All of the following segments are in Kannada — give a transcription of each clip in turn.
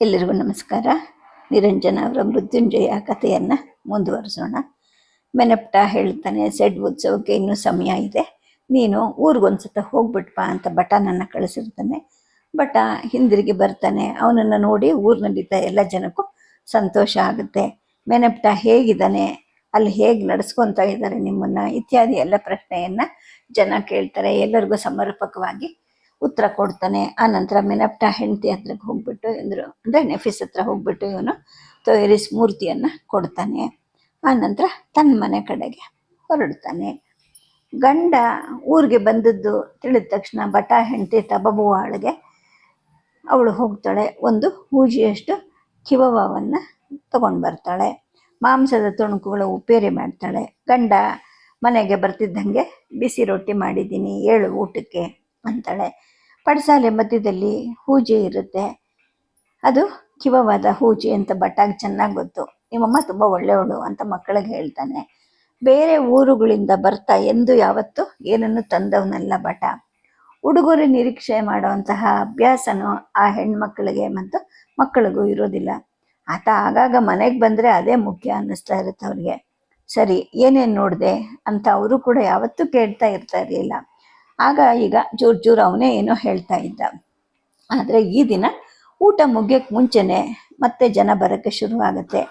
ಎಲ್ಲರಿಗೂ ನಮಸ್ಕಾರ. ನಿರಂಜನ ಅವರ ಮೃತ್ಯುಂಜಯ ಕಥೆಯನ್ನು ಮುಂದುವರಿಸೋಣ. ಮೆನಪ್ಟ ಹೇಳ್ತಾನೆ ಸೆಡ್ ಉತ್ಸವಕ್ಕೆ ಇನ್ನೂ ಸಮಯ ಇದೆ. ನೀನು ಊರಿಗೊಂದ್ಸತ ಹೋಗ್ಬಿಟ್ಪ ಅಂತ ಬಟ ನನ್ನ ಕಳಿಸಿರ್ತಾನೆ. ಬಟ ಹಿಂದಿರುಗಿ ಬರ್ತಾನೆ. ಅವನನ್ನು ನೋಡಿ ಊರಿನಲ್ಲಿದ್ದ ಎಲ್ಲ ಜನಕ್ಕೂ ಸಂತೋಷ ಆಗುತ್ತೆ. ಮೆನಪ್ಟ ಹೇಗಿದ್ದಾನೆ? ಅಲ್ಲಿ ಹೇಗೆ ನಡೆಸ್ಕೊತಾ ಇದ್ದಾರೆ ನಿಮ್ಮನ್ನ? ಇತ್ಯಾದಿ ಎಲ್ಲ ಪ್ರಶ್ನೆಯನ್ನ ಜನ ಕೇಳ್ತಾರೆ. ಎಲ್ಲರಿಗೂ ಸಮರ್ಪಕವಾಗಿ ಉತ್ತರ ಕೊಡ್ತಾನೆ, ಆ ನಂತರ ಮೆನಪ್ಟ ಹೆಂಡತಿ ಹತ್ರಕ್ಕೆ ಹೋಗ್ಬಿಟ್ಟು ಎಂದರು, ಅಂದರೆ ನೆಫಿಸ್ ಹತ್ರ ಹೋಗ್ಬಿಟ್ಟು ಇವನು ತೊಯರಿಸ್ ಮೂರ್ತಿಯನ್ನು ಕೊಡ್ತಾನೆ. ಆ ನಂತರ ತನ್ನ ಮನೆ ಕಡೆಗೆ ಹೊರಡ್ತಾನೆ. ಗಂಡ ಊರಿಗೆ ಬಂದದ್ದು ತಿಳಿದ ತಕ್ಷಣ ಬಟ ಹೆಂಡತಿ ತಬಬುವಾಳಿಗೆ ಅವಳು ಹೋಗ್ತಾಳೆ, ಒಂದು ಹೂಜಿಯಷ್ಟು ಕಿವವನ್ನು ತಗೊಂಡು ಬರ್ತಾಳೆ. ಮಾಂಸದ ತುಣುಕುಗಳು ಉಪೇರಿ ಮಾಡ್ತಾಳೆ. ಗಂಡ ಮನೆಗೆ ಬರ್ತಿದ್ದಂಗೆ ಬಿಸಿ ರೊಟ್ಟಿ ಮಾಡಿದ್ದೀನಿ, ಏಳು ಊಟಕ್ಕೆ ಅಂತಾಳೆ. ಪಡಸಾಲೆ ಮಧ್ಯದಲ್ಲಿ ಹೂಜೆ ಇರುತ್ತೆ. ಅದು ಕಿವವಾದ ಹೂಜೆ ಅಂತ ಬಟ್ಟಾಗಿ ಚೆನ್ನಾಗಿ ಗೊತ್ತು. ನಿಮ್ಮಮ್ಮ ತುಂಬ ಒಳ್ಳೆಯವಳು ಅಂತ ಮಕ್ಕಳಿಗೆ ಹೇಳ್ತಾನೆ. ಬೇರೆ ಊರುಗಳಿಂದ ಬರ್ತಾ ಎಂದು ಯಾವತ್ತು ಏನನ್ನು ತಂದವನಲ್ಲ ಬಟ. ಉಡುಗೊರೆ ನಿರೀಕ್ಷೆ ಮಾಡುವಂತಹ ಅಭ್ಯಾಸನೂ ಆ ಹೆಣ್ಮಕ್ಳಿಗೆ ಮತ್ತು ಮಕ್ಕಳಿಗೂ ಇರೋದಿಲ್ಲ. ಆತ ಆಗಾಗ ಮನೆಗೆ ಬಂದರೆ ಅದೇ ಮುಖ್ಯ ಅನ್ನಿಸ್ತಾ ಇರುತ್ತೆ ಅವ್ರಿಗೆ. ಸರಿ, ಏನೇನು ನೋಡಿದೆ? ಅಂತ ಅವರು ಕೂಡ ಯಾವತ್ತೂ ಕೇಳ್ತಾ ಇರ್ತಾ ಇರಲಿಲ್ಲ. ಆಗ ಈಗ ಜೋರ್ ಜೋರು ಅವನೇ ಏನೋ ಹೇಳ್ತಾ ಇದ್ದ. ಆದರೆ ಈ ದಿನ ಊಟ ಮುಗಿಯೋಕ್ಕೆ ಮುಂಚೆನೆ ಮತ್ತೆ ಜನ ಬರೋಕ್ಕೆ ಶುರುವಾಗುತ್ತೆ.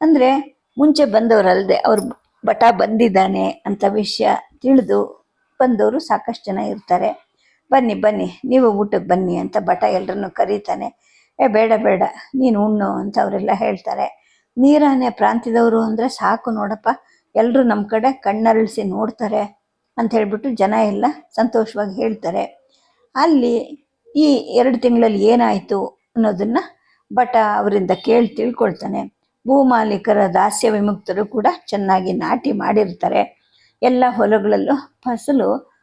ಅಂದರೆ ಮುಂಚೆ ಬಂದವರಲ್ಲದೆ ಅವ್ರು ಬಟ ಬಂದಿದ್ದಾನೆ ಅಂತ ವಿಷಯ ತಿಳಿದು ಬಂದವರು ಸಾಕಷ್ಟು ಜನ ಇರ್ತಾರೆ. ಬನ್ನಿ ಬನ್ನಿ, ನೀವು ಊಟಕ್ಕೆ ಬನ್ನಿ ಅಂತ ಬಟ ಎಲ್ಲರನ್ನು ಕರೀತಾನೆ. ಏ, ಬೇಡ ಬೇಡ, ನೀನು ಉಣ್ಣು ಅಂತ ಅವರೆಲ್ಲ ಹೇಳ್ತಾರೆ. ನೀರಾನೆ ಪ್ರಾಂತ್ಯದವರು ಅಂದರೆ ಸಾಕು ನೋಡಪ್ಪ. ಎಲ್ಲರೂ ನಮ್ಮ ಕಡೆ ಕಣ್ಣರಳಿಸಿ ನೋಡ್ತಾರೆ. ಅಂತ ಹೇಳಿಬಿಟ್ಟು ಜನ ಎಲ್ಲ ಸಂತೋಷವಾಗಿ ಹೇಳ್ತಾರೆ. ಅಲ್ಲಿ ಈ ಎರಡು ತಿಂಗಳಲ್ಲಿ ಏನಾಯಿತು ಅನ್ನೋದನ್ನ ಬಟ ಅವರಿಂದ ಕೇಳಿ ತಿಳ್ಕೊಳ್ತಾನೆ. ಭೂಮಾಲೀಕರ ದಾಸ್ಯ ವಿಮುಕ್ತರು ಕೂಡ ಚೆನ್ನಾಗಿ ನಾಟಿ ಮಾಡಿರ್ತಾರೆ. ಎಲ್ಲ ಹೊಲಗಳಲ್ಲೂ ಫಸಲು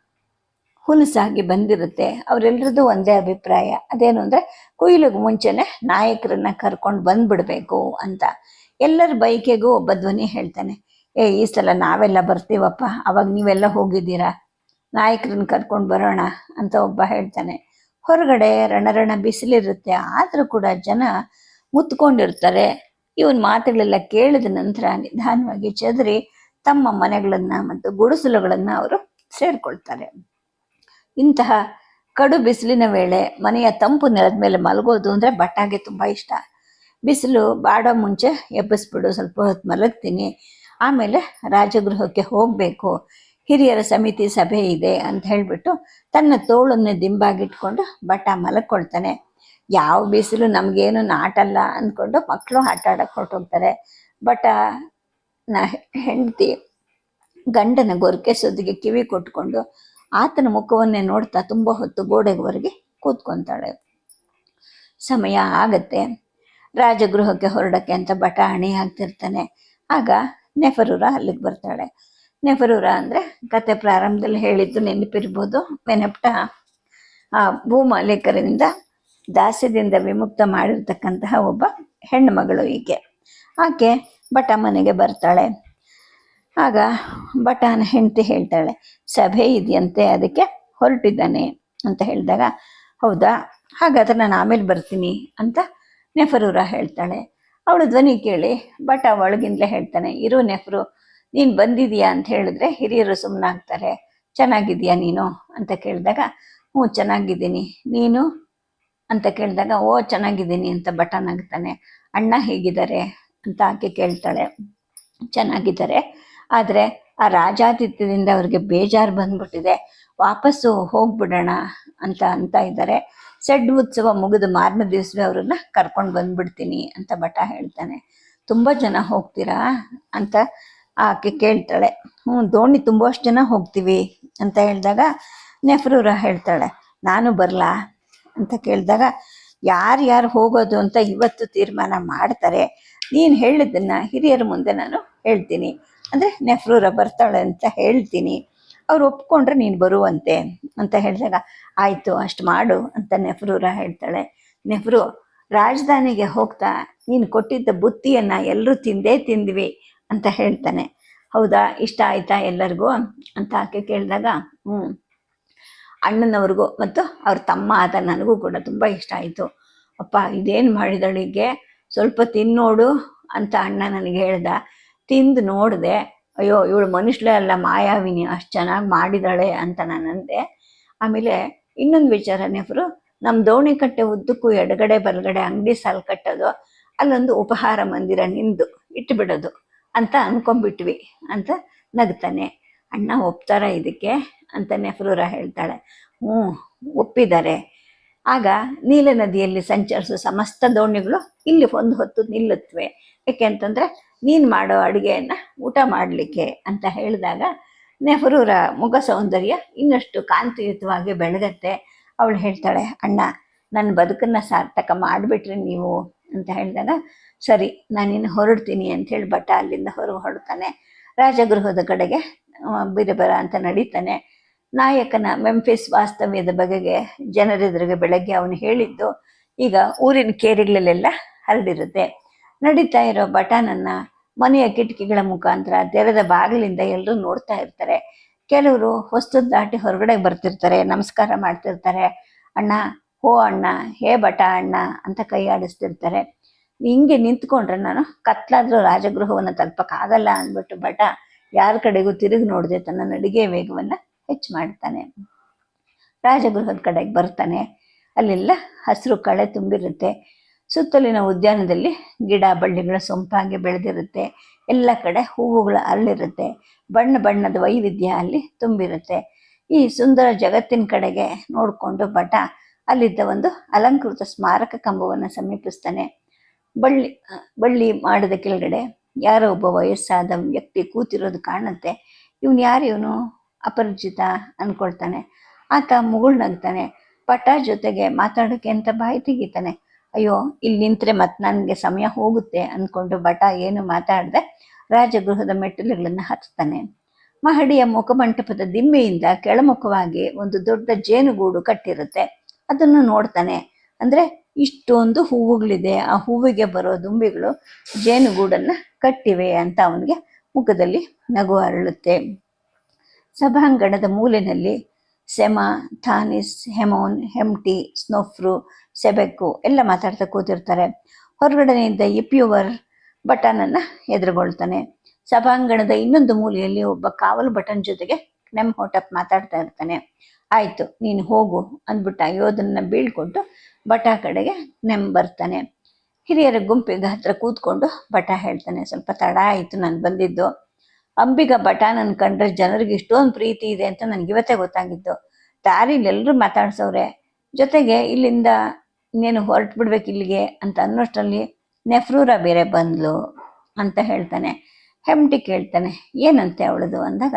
ಹುಲಸಾಗಿ ಬಂದಿರುತ್ತೆ. ಅವರೆಲ್ಲರದ್ದು ಒಂದೇ ಅಭಿಪ್ರಾಯ. ಅದೇನು ಅಂದರೆ ಕುಯ್ಲಿಗೆ ಮುಂಚೆನೆ ನಾಯಕರನ್ನ ಕರ್ಕೊಂಡು ಬಂದ್ಬಿಡ್ಬೇಕು ಅಂತ. ಎಲ್ಲರ ಬೈಕೆಗೂ ಒಬ್ಬ ಧ್ವನಿ ಹೇಳ್ತಾನೆ. ಏ, ಈ ಸಲ ನಾವೆಲ್ಲ ಬರ್ತೀವಪ್ಪ. ಅವಾಗ ನೀವೆಲ್ಲ ಹೋಗಿದ್ದೀರಾ? ನಾಯಕರನ್ನ ಕರ್ಕೊಂಡು ಬರೋಣ ಅಂತ ಒಬ್ಬ ಹೇಳ್ತಾನೆ. ಹೊರಗಡೆ ರಣರಣ ಬಿಸಿಲಿರುತ್ತೆ, ಆದರೂ ಕೂಡ ಜನ ಮುತ್ಕೊಂಡಿರ್ತಾರೆ. ಇವನ್ ಮಾತುಗಳೆಲ್ಲ ಕೇಳಿದ ನಂತರ ನಿಧಾನವಾಗಿ ಚದರಿ ತಮ್ಮ ಮನೆಗಳನ್ನ ಮತ್ತು ಗುಡಿಸಲುಗಳನ್ನ ಅವರು ಸೇರ್ಕೊಳ್ತಾರೆ. ಇಂತಹ ಕಡು ಬಿಸಿಲಿನ ವೇಳೆ ಮನೆಯ ತಂಪು ನೆಲದ ಮೇಲೆ ಮಲಗೋದು ಅಂದರೆ ಬಟ್ಟಾಗೆ ತುಂಬ ಇಷ್ಟ. ಬಿಸಿಲು ಬಾಡೋ ಮುಂಚೆ ಎಬ್ಬಿಸ್ಬಿಡು, ಸ್ವಲ್ಪ ಹೊತ್ತು ಮಲಗ್ತೀನಿ. ಆಮೇಲೆ ರಾಜಗೃಹಕ್ಕೆ ಹೋಗಬೇಕು. ಹಿರಿಯರ ಸಮಿತಿ ಸಭೆ ಇದೆ ಅಂತ ಹೇಳಿಬಿಟ್ಟು ತನ್ನ ತೋಳನ್ನು ದಿಂಬಾಗಿಟ್ಕೊಂಡು ಬಟ ಮಲಕ್ಕೊಳ್ತಾನೆ ಯಾವ ಬಿಸಿಲು ನಮಗೇನು ನಾಟಲ್ಲ ಅಂದ್ಕೊಂಡು ಮಕ್ಕಳು ಆಟ ಆಡಕ್ಕೆ ಹೊರಟೋಗ್ತಾರೆ. ಬಟ ನಾ ಹೆಂಡತಿ ಗಂಡನ ಗೊರಕೆ ಸುದ್ದಿಗೆ ಕಿವಿ ಕೊಟ್ಕೊಂಡು ಆತನ ಮುಖವನ್ನೇ ನೋಡ್ತಾ ತುಂಬ ಹೊತ್ತು ಗೋಡೆಗೆವರೆಗೆ ಕೂತ್ಕೊಂತಾಳೆ. ಸಮಯ ಆಗತ್ತೆ. ರಾಜಗೃಹಕ್ಕೆ ಹೊರಡಕ್ಕೆ ಅಂತ ಬಟ ಅಣಿ ಆಗ್ತಿರ್ತಾನೆ ಆಗ ನೆಫರೂರ ಅಲ್ಲಿಗೆ ಬರ್ತಾಳೆ. ನೆಫರೂರ ಅಂದರೆ ಕತೆ ಪ್ರಾರಂಭದಲ್ಲಿ ಹೇಳಿದ್ದು ನೆನಪಿರ್ಬೋದು. ಮೆನಪ್ಟ ಆ ಭೂಮಾಲೀಕರಿಂದ ದಾಸ್ಯದಿಂದ ವಿಮುಕ್ತ ಮಾಡಿರ್ತಕ್ಕಂತಹ ಒಬ್ಬ ಹೆಣ್ಣು ಮಗಳು ಈಕೆ. ಆಕೆ ಭಟ ಮನೆಗೆ ಬರ್ತಾಳೆ. ಆಗ ಭಟನ ಹೆಂಡತಿ ಹೇಳ್ತಾಳೆ, ಸಭೆ ಇದೆಯಂತೆ, ಅದಕ್ಕೆ ಹೊರಟಿದ್ದಾನೆ ಅಂತ ಹೇಳಿದಾಗ, ಹೌದಾ? ಹಾಗಾದ್ರೆ ನಾನು ಆಮೇಲೆ ಬರ್ತೀನಿ ಅಂತ ನೆಫರೂರ ಹೇಳ್ತಾಳೆ. ಅವಳು ಧ್ವನಿ ಕೇಳಿ, ಬಟ ಒಳಗಿಂದಲೇ ಹೇಳ್ತಾನೆ, ಇರು ನೆಹರು, ನೀನು ಬಂದಿದೀಯಾ? ಅಂತ ಹೇಳಿದ್ರೆ, ಹಿರಿಯರು ಸುಮ್ಮನಾಗ್ತಾರೆ ಚೆನ್ನಾಗಿದೀಯಾ ನೀನು? ಅಂತ ಕೇಳಿದಾಗ, ಹ್ಞೂ, ಚೆನ್ನಾಗಿದ್ದೀನಿ. ನೀನು? ಅಂತ ಕೇಳಿದಾಗ, ಓ, ಚೆನ್ನಾಗಿದ್ದೀನಿ ಅಂತ ಬಟ ನಗ್ತಾನೆ ಅಣ್ಣ ಹೇಗಿದ್ದಾರೆ? ಅಂತ ಆಕೆ ಕೇಳ್ತಾಳೆ, ಚೆನ್ನಾಗಿದ್ದಾರೆ, ಆದರೆ ಆ ರಾಜಾತಿಥ್ಯದಿಂದ ಅವ್ರಿಗೆ ಬೇಜಾರು ಬಂದ್ಬಿಟ್ಟಿದೆ, ವಾಪಸ್ಸು ಹೋಗ್ಬಿಡೋಣ ಅಂತ ಅಂತ ಇದ್ದಾರೆ ಸೆಡ್ ಉತ್ಸವ ಮುಗಿದು ಮಾರನೇ ದಿವಸವೇ ಅವ್ರನ್ನ ಕರ್ಕೊಂಡು ಬಂದ್ಬಿಡ್ತೀನಿ ಅಂತ ಭಟ ಹೇಳ್ತಾನೆ. ತುಂಬ ಜನ ಹೋಗ್ತೀರಾ? ಅಂತ ಆಕೆ ಕೇಳ್ತಾಳೆ. ಹ್ಞೂ ದೋಣಿ ತುಂಬಷ್ಟು ಜನ ಹೋಗ್ತೀವಿ ಅಂತ ಹೇಳಿದಾಗ ನೆಫ್ರೂರ ಹೇಳ್ತಾಳೆ. ನಾನು ಬರಲಾ? ಅಂತ ಕೇಳಿದಾಗ, ಯಾರು ಯಾರು ಹೋಗೋದು ಅಂತ ಇವತ್ತು ತೀರ್ಮಾನ ಮಾಡ್ತಾರೆ. ನೀನು ಹೇಳಿದ್ದನ್ನು ಹಿರಿಯರ ಮುಂದೆ ನಾನು ಹೇಳ್ತೀನಿ. ಅಂದರೆ ನೆಫ್ರೂರ ಬರ್ತಾಳೆ ಅಂತ ಹೇಳ್ತೀನಿ. ಅವ್ರು ಒಪ್ಕೊಂಡ್ರೆ ನೀನು ಬರುವಂತೆ ಅಂತ ಹೇಳಿದಾಗ, ಆಯಿತು, ಅಷ್ಟು ಮಾಡು ಅಂತ ನೆಫ್ರೂರ ಹೇಳ್ತಾಳೆ. ನೆಹರು, ರಾಜಧಾನಿಗೆ ಹೋಗ್ತಾ, ನೀನು ಕೊಟ್ಟಿದ್ದ ಬುತ್ತಿಯನ್ನು ಎಲ್ಲರೂ ತಿಂದೇ ತಿಂದ್ವಿ ಅಂತ ಹೇಳ್ತಾನೆ. ಹೌದಾ, ಇಷ್ಟ ಆಯ್ತಾ ಎಲ್ಲರಿಗೂ? ಅಂತ ಆಕೆ ಕೇಳಿದಾಗ, ಹ್ಞೂ, ಅಣ್ಣನವ್ರಿಗೂ ಮತ್ತು ಅವ್ರ ತಮ್ಮ ಆದ ನನಗೂ ಕೂಡ ತುಂಬ ಇಷ್ಟ ಆಯಿತು. ಅಪ್ಪ, ಇದೇನು ಮಾಡಿದಳಿಗೆ? ಸ್ವಲ್ಪ ತಿನ್ನೋಡು ಅಂತ ಅಣ್ಣ ನನಗೆ ಹೇಳ್ದ. ತಿಂದು ನೋಡಿದೆ ಅಯ್ಯೋ, ಇವಳು ಮನುಷ್ಯಳೇ ಅಲ್ಲ, ಮಾಯಾವಿನಿ, ಅಷ್ಟು ಚೆನ್ನಾಗಿ ಮಾಡಿದಾಳೆ ಅಂತ ನಾನು ಅಂದೆ. ಆಮೇಲೆ ಇನ್ನೊಂದು ವಿಚಾರ ನೆಫರು ನಮ್ಮ ದೋಣಿಕಟ್ಟೆ ಉದ್ದಕ್ಕೂ ಎಡಗಡೆ ಬಲಗಡೆ ಅಂಗಡಿ ಸಾಲು ಕಟ್ಟೋದು, ಅಲ್ಲೊಂದು ಉಪಹಾರ ಮಂದಿರ ನಿಂದು, ಇಟ್ಬಿಡೋದು ಅಂತ ಅನ್ಕೊಂಡ್ಬಿಟ್ವಿ ಅಂತ ನಗ್ತಾನೆ. ಅಣ್ಣ ಒಪ್ತಾರ ಇದಕ್ಕೆ? ಅಂತ ನೆಫ್ರೂರ ಹೇಳ್ತಾಳೆ. ಹ್ಞೂ, ಒಪ್ಪಿದ್ದಾರೆ. ಆಗ ನೀಲ ನದಿಯಲ್ಲಿ ಸಂಚರಿಸುವ ಸಮಸ್ತ ದೋಣಿಗಳು ಇಲ್ಲಿ ಒಂದು ಹೊತ್ತು ನಿಲ್ಲುತ್ತವೆ ಯಾಕೆ ಅಂತಂದ್ರೆ ನೀನು ಮಾಡೋ ಅಡುಗೆಯನ್ನು ಊಟ ಮಾಡಲಿಕ್ಕೆ ಅಂತ ಹೇಳಿದಾಗ ನೆಹರೂರ ಮುಖ ಸೌಂದರ್ಯ ಇನ್ನಷ್ಟು ಕಾಂತಿಯುತವಾಗಿ ಬೆಳಗತ್ತೆ. ಅವಳು ಹೇಳ್ತಾಳೆ, ಅಣ್ಣ ನನ್ನ ಬದುಕನ್ನು ಸಾರ್ಥಕ ಮಾಡಿಬಿಟ್ರಿ ನೀವು. ಅಂತ ಹೇಳಿದಾಗ, ಸರಿ, ನಾನಿನ್ನು ಹೊರಡ್ತೀನಿ ಹೇಳಿ ಭಟ್ಟ ಅಲ್ಲಿಂದ ಹೊರ ಹೊರಡ್ತಾನೆ. ರಾಜಗೃಹದ ಕಡೆಗೆ ಬಿರಬರ ಅಂತ ನಡೀತಾನೆ. ನಾಯಕನ ಮೆಂಫಿಸ್ ವಾಸ್ತವ್ಯದ ಬಗೆಗೆ ಜನರೆದುರಿಗೆ ಬೆಳಗ್ಗೆ ಅವನು ಹೇಳಿದ್ದು, ಈಗ ಊರಿನ ಕೇರಿಗಳಲ್ಲೆಲ್ಲ ಹರಡಿರುತ್ತೆ. ನಡೀತಾ ಇರೋ ಬಟಾನನ್ನ ಮನೆಯ ಕಿಟಕಿಗಳ ಮುಖಾಂತರ ತೆರೆದ ಬಾಗಿಲಿಂದ ಎಲ್ಲರೂ ನೋಡ್ತಾ ಇರ್ತಾರೆ. ಕೆಲವರು ಹೊಸ್ತು ದಾಟಿ ಹೊರಗಡೆ ಬರ್ತಿರ್ತಾರೆ, ನಮಸ್ಕಾರ ಮಾಡ್ತಿರ್ತಾರೆ. ಅಣ್ಣ, ಹೋ ಅಣ್ಣ, ಹೇ ಬಟ ಅಣ್ಣ ಅಂತ ಕೈ ಆಡಿಸ್ತಿರ್ತಾರೆ. ಹಿಂಗೆ ನಿಂತ್ಕೊಂಡ್ರೆ ನಾನು ಕತ್ಲಾದ್ರೂ ರಾಜಗೃಹವನ್ನು ತಲುಪಕ್ಕಾಗಲ್ಲ ಅಂದ್ಬಿಟ್ಟು ಬಟ ಯಾರ ಕಡೆಗೂ ತಿರುಗಿ ನೋಡದೆ ತನ್ನ ನಡಿಗೆ ವೇಗವನ್ನು ಹೆಚ್ಚು ಮಾಡ್ತಾನೆ. ರಾಜಗೃಹದ ಕಡೆಗೆ ಬರ್ತಾನೆ. ಅಲ್ಲೆಲ್ಲ ಹಸಿರು ಕಳೆ ತುಂಬಿರುತ್ತೆ. ಸುತ್ತಲಿನ ಉದ್ಯಾನದಲ್ಲಿ ಗಿಡ, ಬಳ್ಳಿಗಳ ಸೊಂಪಾಗಿ ಬೆಳೆದಿರುತ್ತೆ. ಎಲ್ಲ ಕಡೆ ಹೂವುಗಳ ಅರಳಿರುತ್ತೆ. ಬಣ್ಣ ಬಣ್ಣದ ವೈವಿಧ್ಯ ಅಲ್ಲಿ ತುಂಬಿರುತ್ತೆ. ಈ ಸುಂದರ ಜಗತ್ತಿನ ಕಡೆಗೆ ನೋಡಿಕೊಂಡು ಭಟ ಅಲ್ಲಿದ್ದ ಒಂದು ಅಲಂಕೃತ ಸ್ಮಾರಕ ಕಂಬವನ್ನು ಸಮೀಪಿಸ್ತಾನೆ. ಬಳ್ಳಿ ಬಳ್ಳಿ ಮಾಡಿದ ಕೆಳಗಡೆ ಯಾರೋ ಒಬ್ಬ ವಯಸ್ಸಾದ ವ್ಯಕ್ತಿ ಕೂತಿರೋದು ಕಾಣುತ್ತೆ. ಇವನು ಯಾರು ಇವನು? ಅಪರಿಚಿತ ಅನ್ಕೊಳ್ತಾನೆ. ಆತ ಮುಗುಳ್ನಗ್ತಾನೆ. ಪಟ ಜೊತೆಗೆ ಮಾತಾಡೋಕ್ಕೆ ಅಂತ ಬಾಯಿ ತೆಗಿತಾನೆ. ಅಯ್ಯೋ, ಇಲ್ಲಿ ನಿಂತ್ರೆ ಮತ್ತೆ ನನಗೆ ಸಮಯ ಹೋಗುತ್ತೆ ಅಂದ್ಕೊಂಡು ಬಟ ಏನು ಮಾತಾಡದೆ ರಾಜಗೃಹದ ಮೆಟ್ಟಿಲುಗಳನ್ನು ಹತ್ತಾನೆ ಮಹಡಿಯ ಮುಖಮಂಟಪದ ದಿಮ್ಮೆಯಿಂದ ಕೆಳಮುಖವಾಗಿ ಒಂದು ದೊಡ್ಡ ಜೇನುಗೂಡು ಕಟ್ಟಿರುತ್ತೆ. ಅದನ್ನು ನೋಡ್ತಾನೆ. ಅಂದ್ರೆ ಇಷ್ಟೊಂದು ಹೂವುಗಳಿದೆ. ಆ ಹೂವಿಗೆ ಬರೋ ದುಂಬಿಗಳು ಜೇನುಗೂಡನ್ನ ಕಟ್ಟಿವೆ ಅಂತ ಅವನಿಗೆ ಮುಖದಲ್ಲಿ ನಗು ಅರಳುತ್ತೆ. ಸಭಾಂಗಣದ ಮೂಲೆಯಲ್ಲಿ ಸೆಮಾ, ಥಾನಿಸ್, ಹೆಮೋನ್, ಹೆಮ್ಟಿ, ಸ್ನೋಫ್ರು ಸೆಬೆಕ್ಕು ಎಲ್ಲ ಮಾತಾಡ್ತಾ ಕೂತಿರ್ತಾರೆ. ಹೊರಗಡೆಯಿಂದ ಇಪ್ಯುವರ್ ಬಟನನ್ನು ಎದುರುಗೊಳ್ತಾನೆ. ಸಭಾಂಗಣದ ಇನ್ನೊಂದು ಮೂಲೆಯಲ್ಲಿ ಒಬ್ಬ ಕಾವಲು ಬಟನ್ ಜೊತೆಗೆ ನೆಮ್ ಹೋಟಪ್ ಮಾತಾಡ್ತಾ ಇರ್ತಾನೆ. ಆಯ್ತು, ನೀನು ಹೋಗು ಅಂದ್ಬಿಟ್ಟು ಯೋಧನ ಬೀಳ್ಕೊಂಡು ಬಟ ಕಡೆಗೆ ನೆಮ್ ಬರ್ತಾನೆ. ಹಿರಿಯರ ಗುಂಪಿಗೆ ಹತ್ರ ಕೂತ್ಕೊಂಡು ಬಟ ಹೇಳ್ತಾನೆ, ಸ್ವಲ್ಪ ತಡ ಆಯಿತು, ನಾನು ಬಂದಿದ್ದು. ಅಂಬಿಗ ಬಟ ನನ್ ಕಂಡ್ರೆ ಜನರಿಗೆ ಇಷ್ಟೊಂದು ಪ್ರೀತಿ ಇದೆ ಅಂತ ನನಗೆ ಇವತ್ತೇ ಗೊತ್ತಾಗಿದ್ದು. ದಾರಿಲಿ ಎಲ್ಲರೂ ಮಾತಾಡ್ಸವ್ರೆ. ಜೊತೆಗೆ ಇಲ್ಲಿಂದ ಇನ್ನೇನು ಹೊರಟು ಬಿಡ್ಬೇಕು ಇಲ್ಲಿಗೆ ಅಂತ ಅನ್ನೋಷ್ಟರಲ್ಲಿ ನೆಫ್ರೂರ ಬೇರೆ ಬಂದ್ಲು ಅಂತ ಹೇಳ್ತಾನೆ. ಹೆಮ್ಟಿ ಕೇಳ್ತಾನೆ, ಏನಂತೆ ಅವಳದು? ಅಂದಾಗ,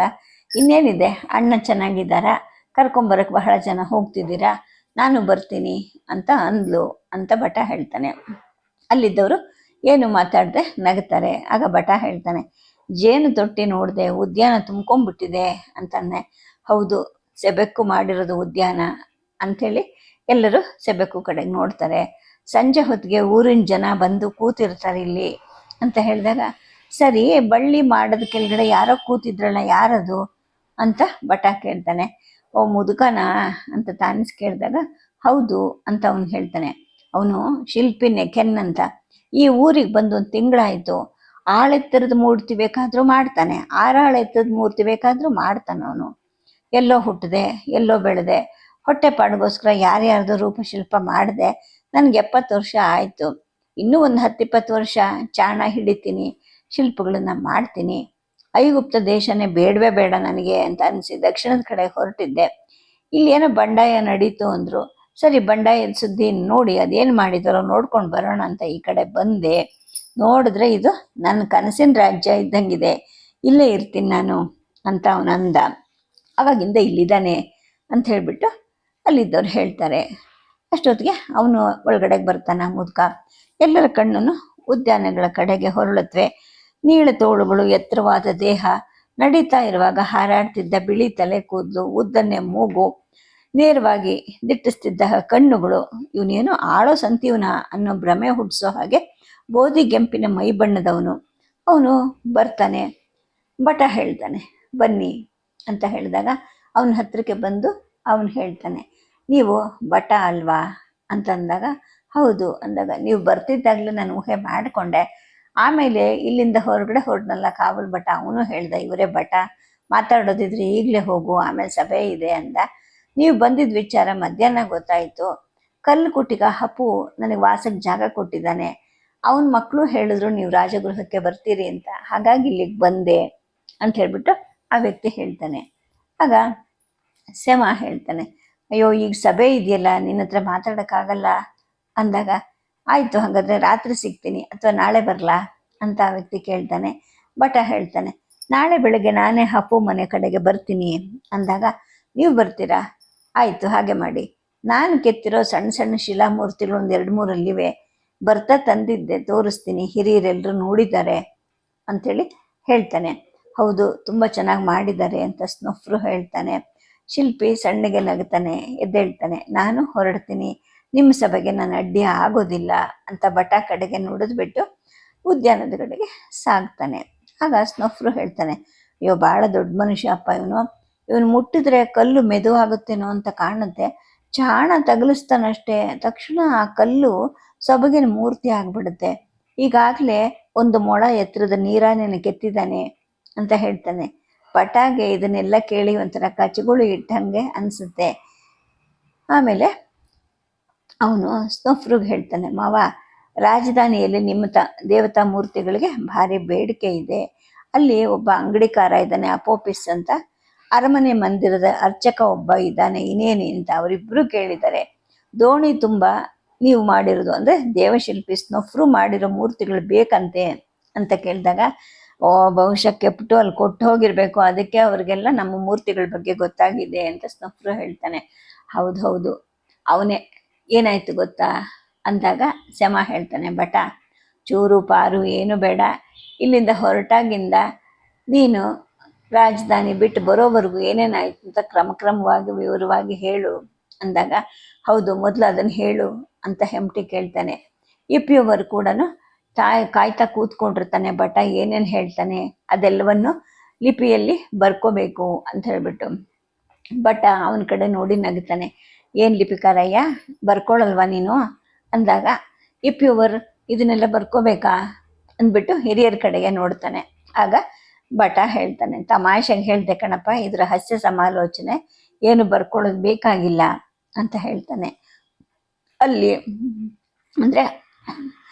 ಇನ್ನೇನಿದೆ, ಅಣ್ಣ ಚೆನ್ನಾಗಿದ್ದಾರಾ? ಕರ್ಕೊಂಬರಕ್ಕೆ ಬಹಳ ಜನ ಹೋಗ್ತಿದ್ದೀರಾ? ನಾನು ಬರ್ತೀನಿ ಅಂತ ಅಂದ್ಲು ಅಂತ ಬಟ ಹೇಳ್ತಾನೆ. ಅಲ್ಲಿದ್ದವರು ಏನು ಮಾತಾಡದೆ ನಗ್ತಾರೆ. ಆಗ ಬಟ ಹೇಳ್ತಾನೆ, ಜೇನು ತೊಟ್ಟಿ ನೋಡಿದೆ, ಉದ್ಯಾನ ತುಂಬ್ಕೊಂಡ್ಬಿಟ್ಟಿದೆ ಅಂತಾನೆ ಹೌದು, ಸೆಬೆಕ್ಕು ಮಾಡಿರೋದು ಉದ್ಯಾನ ಅಂಥೇಳಿ ಎಲ್ಲರೂ ಸೆಬೆಕು ಕಡೆಗೆ ನೋಡ್ತಾರೆ. ಸಂಜೆ ಹೊತ್ತಿಗೆ ಊರಿನ ಜನ ಬಂದು ಕೂತಿರ್ತಾರೆ ಇಲ್ಲಿ ಅಂತ ಹೇಳಿದಾಗ, ಸರಿ, ಬಳ್ಳಿ ಮಾಡದ ಕೆಳಗಡೆ ಯಾರೋ ಕೂತಿದ್ರಲ್ಲ, ಯಾರದು ಅಂತ ಬಟ ಕೇಳ್ತಾನೆ. ಓ, ಮುದುಕನ ಅಂತ ತಾನಿಸ್ ಕೇಳಿದಾಗ, ಹೌದು ಅಂತ ಅವನು ಹೇಳ್ತಾನೆ. ಅವನು ಶಿಲ್ಪಿ ಕೆನ್ ಅಂತ. ಈ ಊರಿಗೆ ಬಂದು ಒಂದು ತಿಂಗಳಾಯಿತು. ಆಳೆತ್ತರದ ಮೂರ್ತಿ ಬೇಕಾದರೂ ಮಾಡ್ತಾನೆ. ಆರಾಳೆತ್ತರದ ಮೂರ್ತಿ ಬೇಕಾದರೂ ಮಾಡ್ತಾನೆ ಅವನು. ಎಲ್ಲೋ ಹುಟ್ಟದೆ, ಎಲ್ಲೋ ಬೆಳೆದೆ. ಹೊಟ್ಟೆ ಪಾಡಿಗೋಸ್ಕರ ಯಾರ್ಯಾರ್ದು ರೂಪಶಿಲ್ಪ ಮಾಡಿದೆ. ನನಗೆ ಎಪ್ಪತ್ತು ವರ್ಷ ಆಯಿತು. ಇನ್ನೂ ಒಂದು ಹತ್ತಿಪ್ಪತ್ತು ವರ್ಷ ಚಾಣ ಹಿಡಿತೀನಿ, ಶಿಲ್ಪಗಳನ್ನ ಮಾಡ್ತೀನಿ. ಐಗುಪ್ತ ದೇಶನೇ ಬೇಡವೇ ಬೇಡ ನನಗೆ ಅಂತ ಅನಿಸಿ ದಕ್ಷಿಣದ ಕಡೆ ಹೊರಟಿದ್ದೆ. ಇಲ್ಲಿ ಏನೋ ಬಂಡಾಯ ನಡೀತು ಅಂದ್ರು. ಸರಿ, ಬಂಡಾಯದ ಸುದ್ದಿ ನೋಡಿ, ಅದೇನು ಮಾಡಿದಾರೋ ನೋಡ್ಕೊಂಡು ಬರೋಣ ಅಂತ ಈ ಕಡೆ ಬಂದೆ. ನೋಡಿದ್ರೆ ಇದು ನನ್ನ ಕನಸಿನ ರಾಜ್ಯ ಇದ್ದಂಗಿದೆ. ಇಲ್ಲೇ ಇರ್ತೀನಿ ನಾನು ಅಂತ ಅವನಂದ ಅವಾಗಿಂದ ಇಲ್ಲಿದ್ದಾನೆ ಅಂತ ಹೇಳ್ಬಿಟ್ಟು ಅಲ್ಲಿದ್ದವ್ರು ಹೇಳ್ತಾರೆ. ಅಷ್ಟೊತ್ತಿಗೆ ಅವನು ಒಳಗಡೆಗೆ ಬರ್ತಾನೆ ಮುದುಕ. ಎಲ್ಲರ ಕಣ್ಣನ್ನು ಉದ್ಯಾನಗಳ ಕಡೆಗೆ ಹೊರಳತ್ವೆ. ನೀಳ ತೋಳುಗಳು ಎತ್ತರವಾದ ದೇಹ. ನಡೀತಾ ಇರುವಾಗ ಹಾರಾಡ್ತಿದ್ದ ಬಿಳಿ ತಲೆ ಕೂದಲು ಉದ್ದನೆ ಮೂಗು ನೇರವಾಗಿ ದಿಟ್ಟಿಸ್ತಿದ್ದ ಕಣ್ಣುಗಳು. ಇವನೇನು ಆಳೋ ಸಂತೀವನ ಅನ್ನೋ ಭ್ರಮೆ ಹುಟ್ಟಿಸೋ ಹಾಗೆ ಬೋಧಿ ಗೆಂಪಿನ ಮೈ ಬಣ್ಣದವನು. ಅವನು ಬರ್ತಾನೆ. ಬಟ ಹೇಳ್ತಾನೆ, ಬನ್ನಿ ಅಂತ ಹೇಳಿದಾಗ ಅವನ ಹತ್ರಕ್ಕೆ ಬಂದು ಅವನು ಹೇಳ್ತಾನೆ ನೀವು ಬಟ ಅಲ್ವಾ ಅಂತಂದಾಗ ಹೌದು ಅಂದಾಗ, ನೀವು ಬರ್ತಿದ್ದಾಗಲೂ ನಾನು ಊಹೆ ಮಾಡಿಕೊಂಡೆ. ಆಮೇಲೆ ಇಲ್ಲಿಂದ ಹೊರಗಡೆ ಹೊರಡ್ನಲ್ಲ ಕಾವಲ್ ಭಟ ಅವನು ಹೇಳ್ದ, ಇವರೇ ಭಟ ಮಾತಾಡೋದಿದ್ರೆ ಈಗಲೇ ಹೋಗು, ಆಮೇಲೆ ಸಭೆ ಇದೆ ಅಂದ. ನೀವು ಬಂದಿದ್ದ ವಿಚಾರ ಮಧ್ಯಾಹ್ನ ಗೊತ್ತಾಯಿತು. ಕಲ್ಲು ಕುಟಿಗ ಹಪ್ಪು ನನಗೆ ವಾಸಕ್ಕೆ ಜಾಗ ಕೊಟ್ಟಿದ್ದಾನೆ. ಅವನ ಮಕ್ಕಳು ಹೇಳಿದ್ರು ನೀವು ರಾಜಗೃಹಕ್ಕೆ ಬರ್ತೀರಿ ಅಂತ. ಹಾಗಾಗಿ ಇಲ್ಲಿಗೆ ಬಂದೆ ಅಂತ ಹೇಳ್ಬಿಟ್ಟು ಆ ವ್ಯಕ್ತಿ ಹೇಳ್ತಾನೆ. ಆಗ ಸೆಮ ಹೇಳ್ತಾನೆ ಅಯ್ಯೋ, ಈಗ ಸಭೆ ಇದೆಯಲ್ಲ, ನಿನ್ನ ಹತ್ರ ಮಾತಾಡೋಕ್ಕಾಗಲ್ಲ? ಅಂದಾಗ, ಆಯಿತು, ಹಾಗಾದ್ರೆ ರಾತ್ರಿ ಸಿಗ್ತೀನಿ, ಅಥವಾ ನಾಳೆ ಬರಲಾ? ಅಂತ ಆ ವ್ಯಕ್ತಿ ಕೇಳ್ತಾನೆ. ಬಟ ಹೇಳ್ತಾನೆ, ನಾಳೆ ಬೆಳಗ್ಗೆ ನಾನೇ ಹಪ್ಪು ಮನೆ ಕಡೆಗೆ ಬರ್ತೀನಿ. ಅಂದಾಗ, ನೀವು ಬರ್ತೀರಾ? ಆಯಿತು, ಹಾಗೆ ಮಾಡಿ. ನಾನು ಕೆತ್ತಿರೋ ಸಣ್ಣ ಸಣ್ಣ ಶಿಲಾಮೂರ್ತಿಗಳು ಒಂದು ಎರಡು ಮೂರಲ್ಲಿವೆ. ಬರ್ತಾ ತಂದಿದ್ದೆ, ತೋರಿಸ್ತೀನಿ ಹಿರಿಯರೆಲ್ಲರೂ ನೋಡಿದ್ದಾರೆ. ಅಂಥೇಳಿ ಹೇಳ್ತಾನೆ. ಹೌದು, ತುಂಬ ಚೆನ್ನಾಗಿ ಮಾಡಿದ್ದಾರೆ, ಅಂತ ಸ್ನೊಫ್ರು ಹೇಳ್ತಾನೆ. ಶಿಲ್ಪಿ ಸಣ್ಣಗೆ ನಗ್ತಾನೆ, ಎದ್ದೇಳ್ತಾನೆ, ನಾನು ಹೊರಡ್ತೀನಿ, ನಿಮ್ಮ ಸಭೆಗೆ ನಾನು ಅಡ್ಡಿ ಆಗೋದಿಲ್ಲ ಅಂತ ಬಟ ಕಡೆಗೆ ನೋಡಿದ್ಬಿಟ್ಟು ಉದ್ಯಾನದ ಕಡೆಗೆ ಸಾಗ್ತಾನೆ. ಆಗ ಸ್ನೊಫ್ರು ಹೇಳ್ತಾನೆ, ಅಯ್ಯೋ ಭಾಳ ದೊಡ್ಡ ಮನುಷ್ಯ ಅಪ್ಪ ಇವನು. ಇವನು ಮುಟ್ಟಿದ್ರೆ ಕಲ್ಲು ಮೆದುವಾಗುತ್ತೇನೋ ಅಂತ ಕಾಣುತ್ತೆ. ಚಾಣ ತಗಲಿಸ್ತಾನಷ್ಟೇ, ತಕ್ಷಣ ಆ ಕಲ್ಲು ಸೊಬಗಿನ ಮೂರ್ತಿ ಆಗ್ಬಿಡುತ್ತೆ. ಈಗಾಗಲೇ ಒಂದು ಮೊಳ ಎತ್ತರದ ನೀರಾನೇನು ಕೆತ್ತಿದ್ದಾನೆ ಅಂತ ಹೇಳ್ತಾನೆ. ಪಟಾಗೆ ಇದನ್ನೆಲ್ಲ ಕೇಳಿ ಒಂಥರ ಕಚ್ಚುಗಳು ಇಟ್ಟಂಗೆ ಅನಿಸುತ್ತೆ. ಆಮೇಲೆ ಅವನು ಸ್ನೋಫ್ರಿಗೆ ಹೇಳ್ತಾನೆ, ಮಾವ, ರಾಜಧಾನಿಯಲ್ಲಿ ನಿಮ್ಮ ತ, ದೇವತಾ ಮೂರ್ತಿಗಳಿಗೆ ಭಾರಿ ಬೇಡಿಕೆ ಇದೆ. ಅಲ್ಲಿ ಒಬ್ಬ ಅಂಗಡಿಕಾರ ಇದ್ದಾನೆ, ಅಪೋಪಿಸ್ ಅಂತ. ಅರಮನೆ ಮಂದಿರದ ಅರ್ಚಕ ಒಬ್ಬ ಇದ್ದಾನೆ, ಇನ್ನೇನು ಅಂತ ಅವರಿಬ್ಬರು ಕೇಳಿದ್ದಾರೆ. ದೋಣಿ ತುಂಬ ನೀವು ಮಾಡಿರೋದು ಅಂದರೆ ದೇವಶಿಲ್ಪಿ ಸ್ನೊಫ್ರು ಮಾಡಿರೋ ಮೂರ್ತಿಗಳು ಬೇಕಂತೆ ಅಂತ ಕೇಳಿದಾಗ ಬಹುಶಃ ಕೆಪ್ಟು ಅಲ್ಲಿ ಕೊಟ್ಟು ಹೋಗಿರ್ಬೇಕು. ಅದಕ್ಕೆ ಅವ್ರಿಗೆಲ್ಲ ನಮ್ಮ ಮೂರ್ತಿಗಳ ಬಗ್ಗೆ ಗೊತ್ತಾಗಿದೆ ಅಂತ ಸ್ನಪ್ರು ಹೇಳ್ತಾನೆ. ಹೌದು ಹೌದು. ಅವನೇ ಏನಾಯ್ತು ಗೊತ್ತಾ? ಅಂದಾಗ ಶಮ ಹೇಳ್ತಾನೆ ಬಟ ಚೂರು ಪಾರು ಏನು ಬೇಡ. ಇಲ್ಲಿಂದ ಹೊರಟಾಗಿಂದ ನೀನು ರಾಜಧಾನಿ ಬಿಟ್ಟು ಬರೋವರೆಗೂ ಏನೇನಾಯ್ತು ಅಂತ ಕ್ರಮಕ್ರಮವಾಗಿ ವಿವರವಾಗಿ ಹೇಳು. ಅಂದಾಗ, ಹೌದು, ಮೊದಲು ಅದನ್ನು ಹೇಳು ಅಂತ ಹೆಮ್ಟಿ ಕೇಳ್ತಾನೆ. ಇಪ್ಪಿಯವರು ಕೂಡ ತಾಯಿ ಕಾಯ್ತಾ ಕೂತ್ಕೊಂಡಿರ್ತಾನೆ ಬಟ ಏನೇನು ಹೇಳ್ತಾನೆ ಅದೆಲ್ಲವನ್ನು ಲಿಪಿಯಲ್ಲಿ ಬರ್ಕೋಬೇಕು ಅಂತ ಹೇಳ್ಬಿಟ್ಟು. ಬಟ್ ಅವನ ಕಡೆ ನೋಡಿ ನಗ್ತಾನೆ, ಏನು ಲಿಪಿಕಾರಯ್ಯ, ಬರ್ಕೊಳಲ್ವಾ ನೀನು? ಅಂದಾಗ ಇಪ್ಪಿಯವರ್ ಇದನ್ನೆಲ್ಲ ಬರ್ಕೋಬೇಕಾ? ಅಂದ್ಬಿಟ್ಟು ಹಿರಿಯರ ಕಡೆಗೆ ನೋಡ್ತಾನೆ. ಆಗ ಬಟ ಹೇಳ್ತಾನೆ ತಮಾಷೆಗೆ ಹೇಳ್ದೆ ಕಣಪ್ಪ, ಇದ್ರ ಹಾಸ್ಯ ಸಮಾಲೋಚನೆ, ಏನು ಬರ್ಕೊಳ್ಳೋದು ಬೇಕಾಗಿಲ್ಲ? ಅಂತ ಹೇಳ್ತಾನೆ. ಅಲ್ಲಿ, ಅಂದರೆ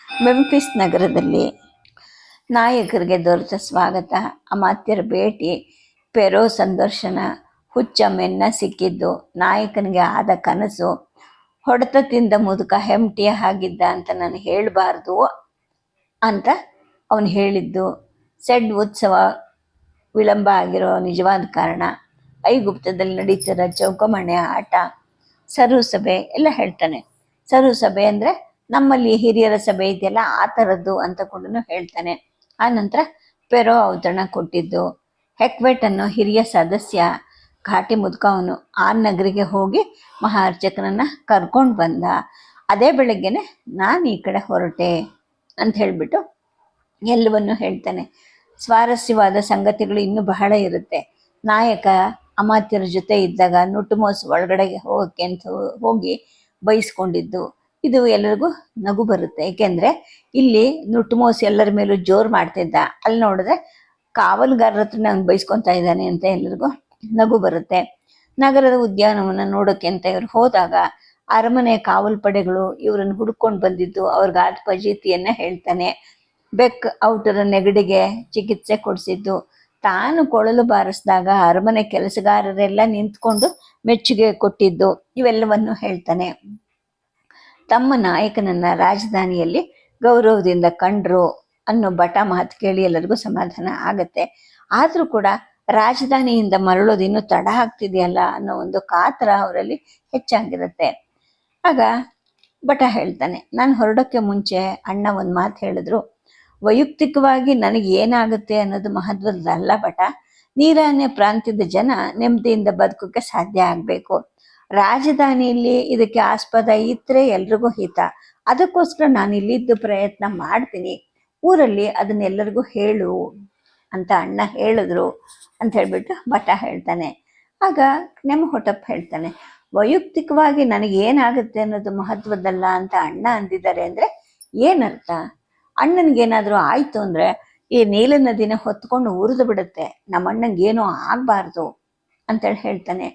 ಮೆಂಫಿಸ್ ನಗರದಲ್ಲಿ ನಾಯಕರಿಗೆ ದೊರೆತ ಸ್ವಾಗತ. ಅಮಾತ್ಯರ ಭೇಟಿ, ಪೆರೋ ಸಂದರ್ಶನ, ಹುಚ್ಚ ಮೆನ್ನ ಸಿಕ್ಕಿದ್ದು, ನಾಯಕನಿಗೆ ಆದ ಕನಸು, ಹೊಡೆತ ತಿಂದ ಮುದುಕ ಹೆಮ್ಟಿಯ ಹಾಗಿದ್ದ ಅಂತ ನಾನು ಹೇಳಬಾರ್ದು ಅಂತ ಅವನು ಹೇಳಿದ್ದು. ಸೆಡ್ ಉತ್ಸವ ವಿಳಂಬ ಆಗಿರೋ ನಿಜವಾದ ಕಾರಣ ಐಗುಪ್ತದಲ್ಲಿ ನಡೀತಿರೋ ಚೌಕಮಣೆ ಆಟ ಸರು ಸಭೆ ಎಲ್ಲ ಹೇಳ್ತಾನೆ. ಸರು ಸಭೆ ಅಂದರೆ ನಮ್ಮಲ್ಲಿ ಹಿರಿಯರ ಸಭೆ ಇದೆಯಲ್ಲ, ಆ ಥರದ್ದು ಅಂತ ಕೂಡ ಹೇಳ್ತಾನೆ. ಆ ನಂತರ ಪೆರೋ ಔತಣ ಕೊಟ್ಟಿದ್ದು. ಹೆಕ್ವೆಟ್ ಅನ್ನೋ ಹಿರಿಯ ಸದಸ್ಯ ಘಾಟಿ ಮುದ್ಕ ಅವನು ಆ ನಗರಿಗೆ ಹೋಗಿ ಮಹಾ ಅರ್ಚಕನನ್ನ ಕರ್ಕೊಂಡು ಬಂದ. ಅದೇ ಬೆಳಗ್ಗೆನೆ ನಾನು ಈ ಕಡೆ ಹೊರಟೆ ಅಂತ ಹೇಳಿಬಿಟ್ಟು ಎಲ್ಲವನ್ನು ಹೇಳ್ತಾನೆ. ಸ್ವಾರಸ್ಯವಾದ ಸಂಗತಿಗಳು ಇನ್ನೂ ಬಹಳ ಇರುತ್ತೆ. ನಾಯಕ ಅಮಾತ್ಯರ ಜೊತೆ ಇದ್ದಾಗ ನುಟ್ಟುಮೋಸ್ ಒಳಗಡೆಗೆ ಹೋಗಕ್ಕೆ ಅಂತ ಹೋಗಿ ಬೈಸ್ಕೊಂಡಿದ್ದು. ಇದು ಎಲ್ಲರಿಗೂ ನಗು ಬರುತ್ತೆ. ಏಕೆಂದ್ರೆ ಇಲ್ಲಿ ನುಟ್ಟುಮೋಸ್ ಎಲ್ಲರ ಮೇಲೂ ಜೋರು ಮಾಡ್ತಿದ್ದ ಅಲ್ಲಿ ನೋಡಿದ್ರೆ ಕಾವಲುಗಾರರ ಹತ್ರ ನಂಗೆ ಬೈಸ್ಕೊತಾ ಇದ್ದಾನೆ ಅಂತ ಎಲ್ಲರಿಗೂ ನಗು ಬರುತ್ತೆ. ನಗರದ ಉದ್ಯಾನವನ ನೋಡೋಕೆ ಅಂತ ಇವ್ರು ಹೋದಾಗ ಅರಮನೆ ಕಾವಲು ಪಡೆಗಳು ಇವರನ್ನು ಹುಡ್ಕೊಂಡು ಬಂದಿದ್ದು ಅವ್ರಿಗೆ ಆದ ಪಜೀತಿಯನ್ನ ಹೇಳ್ತಾನೆ. ಬೆಕ್ ಔಟರ ನೆಗಡಿಗೆ ಚಿಕಿತ್ಸೆ ಕೊಡಿಸಿದ್ದು. ತಾನು ಕೊಳಲು ಬಾರಿಸಿದಾಗ ಅರಮನೆ ಕೆಲಸಗಾರರೆಲ್ಲ ನಿಂತ್ಕೊಂಡು ಮೆಚ್ಚುಗೆ ಕೊಟ್ಟಿದ್ದು. ಇವೆಲ್ಲವನ್ನು ಹೇಳ್ತಾನೆ. ತಮ್ಮ ನಾಯಕನನ್ನ ರಾಜಧಾನಿಯಲ್ಲಿ ಗೌರವದಿಂದ ಕಂಡ್ರು ಅನ್ನೋ ಬಟ ಮಾತು ಕೇಳಿ ಎಲ್ಲರಿಗೂ ಸಮಾಧಾನ ಆಗತ್ತೆ. ಆದ್ರೂ ಕೂಡ ರಾಜಧಾನಿಯಿಂದ ಮರಳೋದು ಇನ್ನೂ ತಡ ಆಗ್ತಿದೆಯಲ್ಲ ಅನ್ನೋ ಒಂದು ಕಾತರ ಅವರಲ್ಲಿ ಹೆಚ್ಚಾಗಿರುತ್ತೆ. ಆಗ ಬಟ ಹೇಳ್ತಾನೆ, ನಾನು ಹೊರಡೋಕ್ಕೆ ಮುಂಚೆ ಅಣ್ಣ ಒಂದು ಮಾತು ಹೇಳಿದ್ರು. ವೈಯಕ್ತಿಕವಾಗಿ ನನಗೆ ಏನಾಗುತ್ತೆ ಅನ್ನೋದು ಮಹತ್ವದ್ದಲ್ಲ ಬಟ ನೀರಾನೆ ಪ್ರಾಂತ್ಯದ ಜನ ನೆಮ್ಮದಿಯಿಂದ ಬದುಕಕ್ಕೆ ಸಾಧ್ಯ ಆಗಬೇಕು. ರಾಜಧಾನಿಯಲ್ಲಿ ಇದಕ್ಕೆ ಆಸ್ಪದ ಇದ್ರೆ ಎಲ್ರಿಗೂ ಹಿತ. ಅದಕ್ಕೋಸ್ಕರ ನಾನು ಇಲ್ಲಿದ್ದು ಪ್ರಯತ್ನ ಮಾಡ್ತೀನಿ. ಊರಲ್ಲಿ ಅದನ್ನೆಲ್ಲರಿಗೂ ಹೇಳು ಅಂತ ಅಣ್ಣ ಹೇಳಿದ್ರು ಅಂತ ಹೇಳ್ಬಿಟ್ಟು ಭಟ ಹೇಳ್ತಾನೆ. ಆಗ ನಮ್ಮ ಹೊಟಪ್ ಹೇಳ್ತಾನೆ, ವೈಯಕ್ತಿಕವಾಗಿ ನನಗೆ ಏನಾಗುತ್ತೆ ಅನ್ನೋದು ಮಹತ್ವದಲ್ಲ ಅಂತ ಅಣ್ಣ ಅಂದಿದ್ದಾರೆ ಅಂದರೆ ಏನರ್ಥ? ಅಣ್ಣನಿಗೇನಾದ್ರೂ ಆಯ್ತು ಅಂದ್ರೆ ಈ ನೀಲ ನದಿನ ಹೊತ್ಕೊಂಡು ಉರಿದು ಬಿಡುತ್ತೆ. ನಮ್ಮ ಅಣ್ಣಂಗೆ ಏನೂ ಆಗ್ಬಾರ್ದು ಅಂತೇಳಿ ಹೇಳ್ತಾನೆ.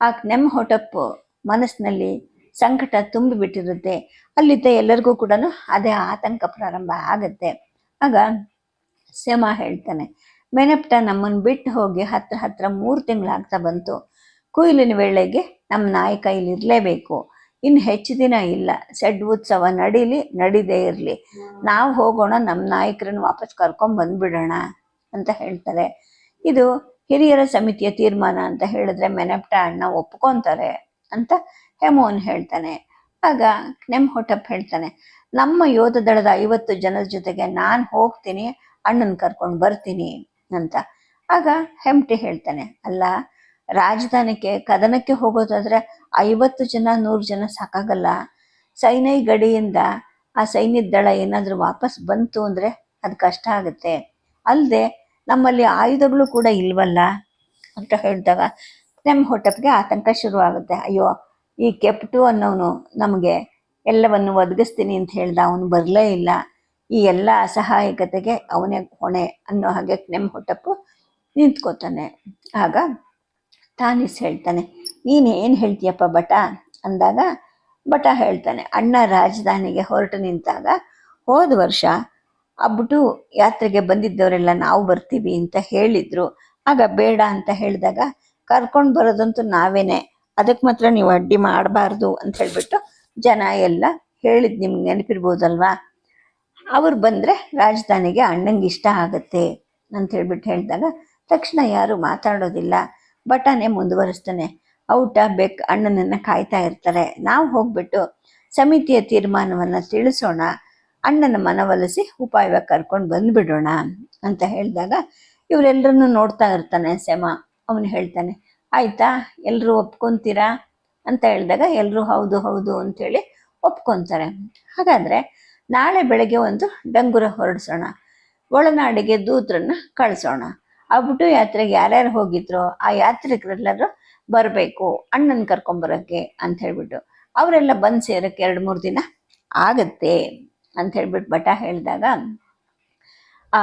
ಆ ನೆಮ್ಮ ಹೊಟಪ್ಪು ಮನಸ್ಸಿನಲ್ಲಿ ಸಂಕಟ ತುಂಬಿಬಿಟ್ಟಿರುತ್ತೆ ಅಲ್ಲಿದ್ದ ಎಲ್ಲರಿಗೂ ಕೂಡ ಅದೇ ಆತಂಕ ಪ್ರಾರಂಭ ಆಗುತ್ತೆ. ಆಗ ಸೇಮ ಹೇಳ್ತಾನೆ, ಮೆನಪ್ಟ ನಮ್ಮನ್ನು ಬಿಟ್ಟು ಹೋಗಿ ಹತ್ರ ಹತ್ರ ಮೂರು ತಿಂಗಳಾಗ್ತಾ ಬಂತು. ಕುಯಿಲಿನ ವೇಳೆಗೆ ನಮ್ಮ ನಾಯಕ ಇಲ್ಲಿ ಇರಲೇಬೇಕು. ಇನ್ನು ಹೆಚ್ಚು ದಿನ ಇಲ್ಲ. ಸೆಡ್ ಉತ್ಸವ ನಡೀಲಿ, ನಡೀದೇ ಇರಲಿ. ನಾವು ಹೋಗೋಣ ನಮ್ಮ ನಾಯಕರನ್ನು ವಾಪಸ್ ಕರ್ಕೊಂಡ್ ಬಂದ್ಬಿಡೋಣ ಅಂತ ಹೇಳ್ತಾರೆ. ಇದು ಹಿರಿಯರ ಸಮಿತಿಯ ತೀರ್ಮಾನ ಅಂತ ಹೇಳಿದ್ರೆ ಮೆನಪ್ಟ ಅಣ್ಣ ಒಪ್ಕೊಂತಾರೆ ಅಂತ ಹೆಮೋನ್ ಹೇಳ್ತಾನೆ. ಆಗ ನೆಮ್ ಹೊಟಪ್ ಹೇಳ್ತಾನೆ, ನಮ್ಮ ಯೋಧ ದಳದ ಐವತ್ತು ಜನರ ಜೊತೆಗೆ ನಾನು ಹೋಗ್ತೀನಿ, ಅಣ್ಣನ ಕರ್ಕೊಂಡು ಬರ್ತೀನಿ ಅಂತ. ಆಗ ಹೆಮ್ಟಿ ಹೇಳ್ತಾನೆ, ಅಲ್ಲ, ರಾಜಧಾನಿಗೆ ಕದನಕ್ಕೆ ಹೋಗೋದಾದ್ರೆ ಐವತ್ತು ಜನ, ನೂರು ಜನ ಸಾಕಾಗಲ್ಲ. ಸೈನೈ ಗಡಿಯಿಂದ ಆ ಸೈನ್ಯದ ದಳ ಏನಾದರೂ ವಾಪಸ್ ಬಂತು ಅಂದ್ರೆ ಅದು ಕಷ್ಟ ಆಗುತ್ತೆ. ಅಲ್ಲದೆ ನಮ್ಮಲ್ಲಿ ಆಯುಧಗಳು ಕೂಡ ಇಲ್ವಲ್ಲ ಅಂತ ಹೇಳಿದಾಗ ನಮ್ಮ ಹೊಟಪ್ಪಗೆ ಆತಂಕ ಶುರುವಾಗುತ್ತೆ. ಅಯ್ಯೋ, ಈ ಕೆಪ್ಟು ಅನ್ನೋನು ನಮಗೆ ಎಲ್ಲವನ್ನು ಒದಗಿಸ್ತೀನಿ ಅಂತ ಹೇಳ್ದ, ಅವನು ಬರಲೇ ಇಲ್ಲ. ಈ ಎಲ್ಲ ಅಸಹಾಯಕತೆಗೆ ಅವನೇ ಹೊಣೆ ಅನ್ನೋ ಹಾಗೆ ನೆಮ್ಮ ಹೊಟ್ಟಪ್ಪು ನಿಂತ್ಕೋತಾನೆ. ಆಗ ತಾನಿಸ್ ಹೇಳ್ತಾನೆ, ನೀನು ಏನು ಹೇಳ್ತೀಯಪ್ಪ ಬಟ ಅಂದಾಗ ಬಟ ಹೇಳ್ತಾನೆ, ಅಣ್ಣ ರಾಜಧಾನಿಗೆ ಹೊರಟು ನಿಂತಾಗ ಹೋದ ವರ್ಷ ಅಬ್ಬಟು ಯಾತ್ರೆಗೆ ಬಂದಿದ್ದವರೆಲ್ಲ ನಾವು ಬರ್ತೀವಿ ಅಂತ ಹೇಳಿದ್ರು. ಆಗ ಬೇಡ ಅಂತ ಹೇಳಿದಾಗ ಕರ್ಕೊಂಡು ಬರೋದಂತೂ ನಾವೇನೆ. ಅದಕ್ಕೆ ಮಾತ್ರ ನೀವು ಅಡ್ಡಿ ಮಾಡಬಾರ್ದು ಅಂತ ಹೇಳ್ಬಿಟ್ಟು ಜನ ಎಲ್ಲ ಹೇಳಿದ್ ನಿಮ್ಗೆ ನೆನಪಿರ್ಬೋದಲ್ವಾ? ಅವ್ರು ಬಂದರೆ ರಾಜಧಾನಿಗೆ ಅಣ್ಣಂಗೆ ಇಷ್ಟ ಆಗುತ್ತೆ ಅಂತ ಹೇಳ್ಬಿಟ್ಟು ಹೇಳಿದಾಗ ತಕ್ಷಣ ಯಾರು ಮಾತಾಡೋದಿಲ್ಲ. ಬಟಾನೆ ಮುಂದುವರಿಸ್ತಾನೆ. ಔಟ, ಬೆಕ್, ಅಣ್ಣನನ್ನು ಕಾಯ್ತಾ ಇರ್ತಾರೆ. ನಾವು ಹೋಗ್ಬಿಟ್ಟು ಸಮಿತಿಯ ತೀರ್ಮಾನವನ್ನು ತಿಳಿಸೋಣ. ಅಣ್ಣನ ಮನವೊಲಿಸಿ ಉಪಾಯವಾಗಿ ಕರ್ಕೊಂಡು ಬಂದ್ಬಿಡೋಣ ಅಂತ ಹೇಳಿದಾಗ ಇವರೆಲ್ಲರನ್ನು ನೋಡ್ತಾ ಇರ್ತಾನೆ ಸೆಮ. ಅವನು ಹೇಳ್ತಾನೆ, ಆಯ್ತಾ ಎಲ್ಲರೂ ಒಪ್ಕೊಂತೀರಾ? ಅಂತ ಹೇಳಿದಾಗ ಎಲ್ಲರೂ ಹೌದು ಹೌದು ಅಂತೇಳಿ ಒಪ್ಕೊಂತಾರೆ. ಹಾಗಾದ್ರೆ ನಾಳೆ ಬೆಳಗ್ಗೆ ಒಂದು ಡಂಗುರ ಹೊರಡಿಸೋಣ. ಒಳನಾಡಿಗೆ ದೂತ್ರನ್ನ ಕಳಿಸೋಣ. ಅಬ್ಬುಟು ಯಾತ್ರೆಗೆ ಯಾರ್ಯಾರು ಹೋಗಿದ್ರು, ಆ ಯಾತ್ರಿಕರೆಲ್ಲರೂ ಬರಬೇಕು, ಅಣ್ಣನ ಕರ್ಕೊಂಬರೋಕ್ಕೆ ಅಂತ ಹೇಳ್ಬಿಟ್ಟು, ಅವರೆಲ್ಲ ಬಂದು ಸೇರಕ್ಕೆ ಎರಡು ಮೂರು ದಿನ ಆಗತ್ತೆ. ಅಂತ ಹೇಳ್ಬಿಟ್ಟು ಬಟ ಹೇಳಿದಾಗ, ಆ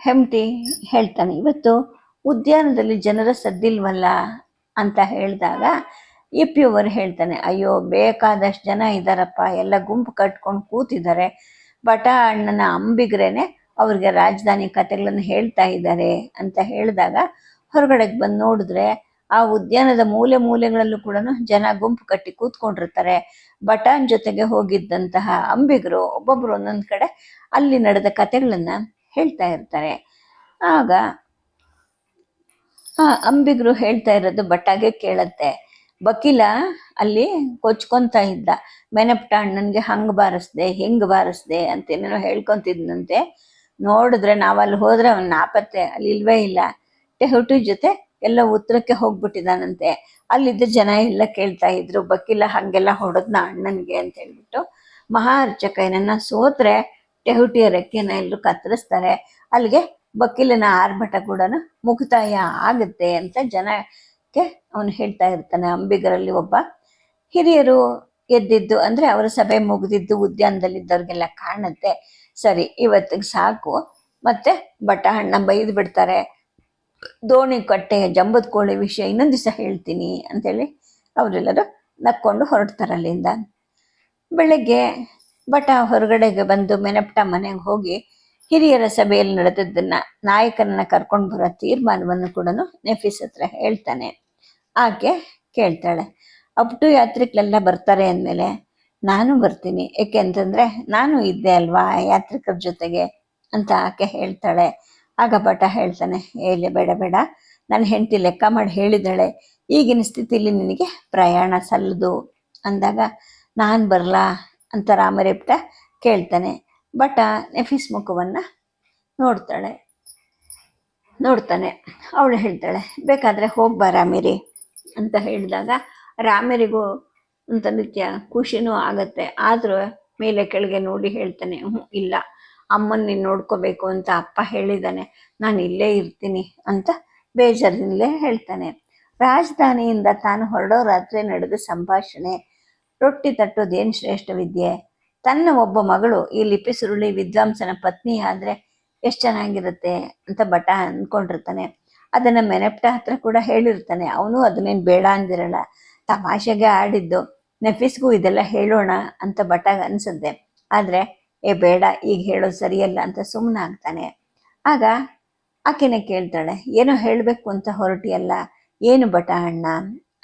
ಹೆಮ್ಟಿ ಹೇಳ್ತಾನೆ, ಇವತ್ತು ಉದ್ಯಾನದಲ್ಲಿ ಜನರ ಸದ್ದಿಲ್ವಲ್ಲ? ಅಂತ ಹೇಳಿದಾಗ ಇಪ್ಪಿಯವರು ಹೇಳ್ತಾನೆ, ಅಯ್ಯೋ, ಬೇಕಾದಷ್ಟು ಜನ ಇದ್ದಾರಪ್ಪ ಎಲ್ಲ ಗುಂಪು ಕಟ್ಕೊಂಡು ಕೂತಿದ್ದಾರೆ ಬಟ ಅಣ್ಣನ ಅಂಬಿಗ್ರೇನೆ ಅವ್ರಿಗೆ ರಾಜಧಾನಿ ಕಥೆಗಳನ್ನು ಹೇಳ್ತಾ ಇದ್ದಾರೆ ಅಂತ ಹೇಳಿದಾಗ, ಹೊರಗಡೆಗೆ ಬಂದು ನೋಡಿದ್ರೆ, ಆ ಉದ್ಯಾನದ ಮೂಲೆ ಮೂಲೆಗಳಲ್ಲೂ ಕೂಡ ಜನ ಗುಂಪು ಕಟ್ಟಿ ಕೂತ್ಕೊಂಡಿರ್ತಾರೆ. ಬಟಾನ್ ಜೊತೆಗೆ ಹೋಗಿದ್ದಂತಹ ಅಂಬಿಗರು ಒಬ್ಬೊಬ್ರು ಒಂದೊಂದು ಕಡೆ ಅಲ್ಲಿ ನಡೆದ ಕಥೆಗಳನ್ನ ಹೇಳ್ತಾ ಇರ್ತಾರೆ. ಆಗ, ಆ ಅಂಬಿಗರು ಹೇಳ್ತಾ ಇರೋದು ಬಟಾಗೆ ಕೇಳತ್ತೆ. ವಕೀಲ ಅಲ್ಲಿ ಕೊಚ್ಕೊಂತ ಇದ್ದ, ಮೆನಪ್ಟ ನನಗೆ ಹಂಗ್ ಬಾರಿಸ್ದೆ, ಹಿಂಗ್ ಬಾರಿಸ್ದೆ ಅಂತ ಏನೇನೋ ಹೇಳ್ಕೊಂತಿದ್ನಂತೆ. ನೋಡಿದ್ರೆ ನಾವಲ್ಲಿ ಹೋದ್ರೆ ಅವ್ನ ನಾಪತ್ತೆ, ಅಲ್ಲಿ ಇಲ್ವೇ ಇಲ್ಲ. ಟೆಹುಟಿ ಜೊತೆ ಎಲ್ಲ ಉತ್ತರಕ್ಕೆ ಹೋಗ್ಬಿಟ್ಟಿದಾನಂತೆ. ಅಲ್ಲಿದ್ದ ಜನ ಎಲ್ಲ ಕೇಳ್ತಾ ಇದ್ರು ಬಕ್ಕಿಲ್ಲ ಹಂಗೆಲ್ಲ ಹೊಡೆದ್ನ ಅಣ್ಣನ್ಗೆ ಅಂತ ಹೇಳ್ಬಿಟ್ಟು. ಮಹಾರ್ಚಕನನ್ನ ಸೋತ್ರೆ ಟೆಹುಟಿಯ ರೆಕ್ಕೆನ ಎಲ್ಲರೂ ಕತ್ತರಿಸ್ತಾರೆ. ಅಲ್ಲಿಗೆ ಬಕ್ಕಿಲಿನ ಆರ್ಭಟ ಕೂಡ ಮುಕ್ತಾಯ ಆಗುತ್ತೆ ಅಂತ ಜನಕ್ಕೆ ಅವನು ಹೇಳ್ತಾ ಇರ್ತಾನೆ. ಅಂಬಿಗರಲ್ಲಿ ಒಬ್ಬ ಹಿರಿಯರು ಎದ್ದಿದ್ದು ಅಂದ್ರೆ ಅವರ ಸಭೆ ಮುಗಿದಿದ್ದು ಉದ್ಯಾನದಲ್ಲಿ ಉದ್ಯಾನದಲ್ಲಿದ್ದವ್ರಿಗೆಲ್ಲ ಕಾಣುತ್ತೆ. ಸರಿ, ಇವತ್ತಿಗೆ ಸಾಕು. ಮತ್ತೆ ಬಟ ಹಣ್ಣ ಬೈದು ಬಿಡ್ತಾರೆ. ದೋಣಿ ಕಟ್ಟೆ, ಜಂಬದ ಕೋಳಿ ವಿಷಯ ಇನ್ನೊಂದು ದಿವಸ ಹೇಳ್ತೀನಿ ಅಂತೇಳಿ ಅವರೆಲ್ಲರೂ ನಕ್ಕೊಂಡು ಹೊರಡ್ತಾರೆ ಅಲ್ಲಿಂದ. ಬೆಳಗ್ಗೆ ಬಟ ಹೊರಗಡೆಗೆ ಬಂದು ಮೆನಪ್ಟ ಮನೆಗೆ ಹೋಗಿ ಹಿರಿಯರ ಸಭೆಯಲ್ಲಿ ನಡೆದದ್ದನ್ನ ನಾಯಕನನ್ನ ಕರ್ಕೊಂಡು ಬರೋ ತೀರ್ಮಾನವನ್ನು ಕೂಡ ನೆಫಿಸ್ ಹತ್ರ ಹೇಳ್ತಾನೆ. ಆಕೆ ಕೇಳ್ತಾಳೆ. ಅಪ್ಟು ಯಾತ್ರಿಕರೆಲ್ಲ ಬರ್ತಾರೆ ಅಂದಮೇಲೆ ನಾನು ಬರ್ತೀನಿ. ಏಕೆ ಅಂತಂದರೆ ನಾನು ಇದ್ದೆ ಅಲ್ವಾ ಯಾತ್ರಿಕರ ಜೊತೆಗೆ ಅಂತ ಆಕೆ ಹೇಳ್ತಾಳೆ. ಆಗ ಭಟ ಹೇಳ್ತಾನೆ ಹೇಳಿ ಬೇಡ ಬೇಡ. ನನ್ನ ಹೆಂಡತಿ ಲೆಕ್ಕ ಮಾಡಿ ಹೇಳಿದಾಳೆ ಈಗಿನ ಸ್ಥಿತಿಲಿ ನಿನಗೆ ಪ್ರಯಾಣ ಸಲ್ಲದು. ಅಂದಾಗ, ನಾನು ಬರಲಾ? ಅಂತ ರಾಮರೇಪ್ಟ ಕೇಳ್ತಾನೆ. ಬಟ ನೆಫಿಸ್ ಮುಖವನ್ನು ನೋಡ್ತಾಳೆ. ನೋಡ್ತಾನೆ. ಅವಳು ಹೇಳ್ತಾಳೆ, ಬೇಕಾದರೆ ಹೋಗ್ಬಾ ರಾಮಿರಿ. ಅಂತ ಹೇಳಿದಾಗ, ರಾಮರಿಗೂ ಅಂತ ನಿತ್ಯ ಖುಷಿನೂ ಆಗತ್ತೆ. ಆದರೂ ಮೇಲೆ ಕೆಳಗೆ ನೋಡಿ ಹೇಳ್ತಾನೆ ಹ್ಞೂ ಇಲ್ಲ. ಅಮ್ಮನ್ ನೀನು ನೋಡ್ಕೋಬೇಕು ಅಂತ ಅಪ್ಪ ಹೇಳಿದಾನೆ, ನಾನು ಇಲ್ಲೇ ಇರ್ತೀನಿ ಅಂತ ಬೇಜಾರಿನಲ್ಲೇ ಹೇಳ್ತಾನೆ. ರಾಜಧಾನಿಯಿಂದ ತಾನು ಹೊರಡೋ ರಾತ್ರಿ ನಡೆದ ಸಂಭಾಷಣೆ, ರೊಟ್ಟಿ ತಟ್ಟೋದೇನು ಶ್ರೇಷ್ಠ ವಿದ್ಯೆ? ತನ್ನ ಒಬ್ಬ ಮಗಳು ಈ ಲಿಪಿ ಸುರುಳಿ ವಿದ್ವಾಂಸನ ಪತ್ನಿ ಆದ್ರೆ ಎಷ್ಟು ಚೆನ್ನಾಗಿರುತ್ತೆ ಅಂತ ಬಟ ಅಂದ್ಕೊಂಡಿರ್ತಾನೆ ಅದನ್ನ ಮೆನೆಪ್ಟ ಹತ್ರ ಕೂಡ ಹೇಳಿರ್ತಾನೆ, ಅವನು ಅದನ್ನೇನು ಬೇಡ ಅಂದಿರಲ್ಲ, ತಮಾಷೆಗೆ ಆಡಿದ್ದು, ನಫೀಸ್ಗೂ ಇದೆಲ್ಲ ಹೇಳೋಣ ಅಂತ ಬಟ ಅನ್ಸುತ್ತೆ. ಆದ್ರೆ ಏ, ಬೇಡ, ಈಗ ಹೇಳೋದು ಸರಿಯಲ್ಲ ಅಂತ ಸುಮ್ಮನಾಗ್ತಾನೆ ಆಗ ಆಕೆನೆ ಕೇಳ್ತಾಳೆ, ಏನೋ ಹೇಳಬೇಕು ಅಂತ ಹೊರಟಿಯಲ್ಲ, ಏನು ಬಟ ಅಣ್ಣ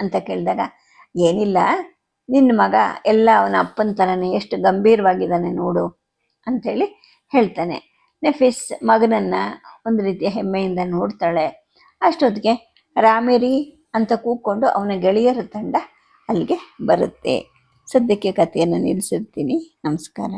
ಅಂತ ಕೇಳಿದಾಗ, ಏನಿಲ್ಲ, ನಿನ್ನ ಮಗ ಎಲ್ಲ ಅವನ ಅಪ್ಪನ ಥರನೇ ಎಷ್ಟು ಗಂಭೀರವಾಗಿದ್ದಾನೆ ನೋಡು ಅಂಥೇಳಿ ಹೇಳ್ತಾನೆ. ನೆಫಿಸ್ ಮಗನನ್ನು ಒಂದು ರೀತಿಯ ಹೆಮ್ಮೆಯಿಂದ ನೋಡ್ತಾಳೆ. ಅಷ್ಟೊತ್ತಿಗೆ ರಾಮೇರಿ ಅಂತ ಕೂಕೊಂಡು ಅವನ ಗೆಳೆಯರ ತಂಡ ಅಲ್ಲಿಗೆ ಬರುತ್ತೆ. ಸದ್ಯಕ್ಕೆ ಕಥೆಯನ್ನು ನಿಲ್ಲಿಸಿರ್ತೀನಿ. ನಮಸ್ಕಾರ.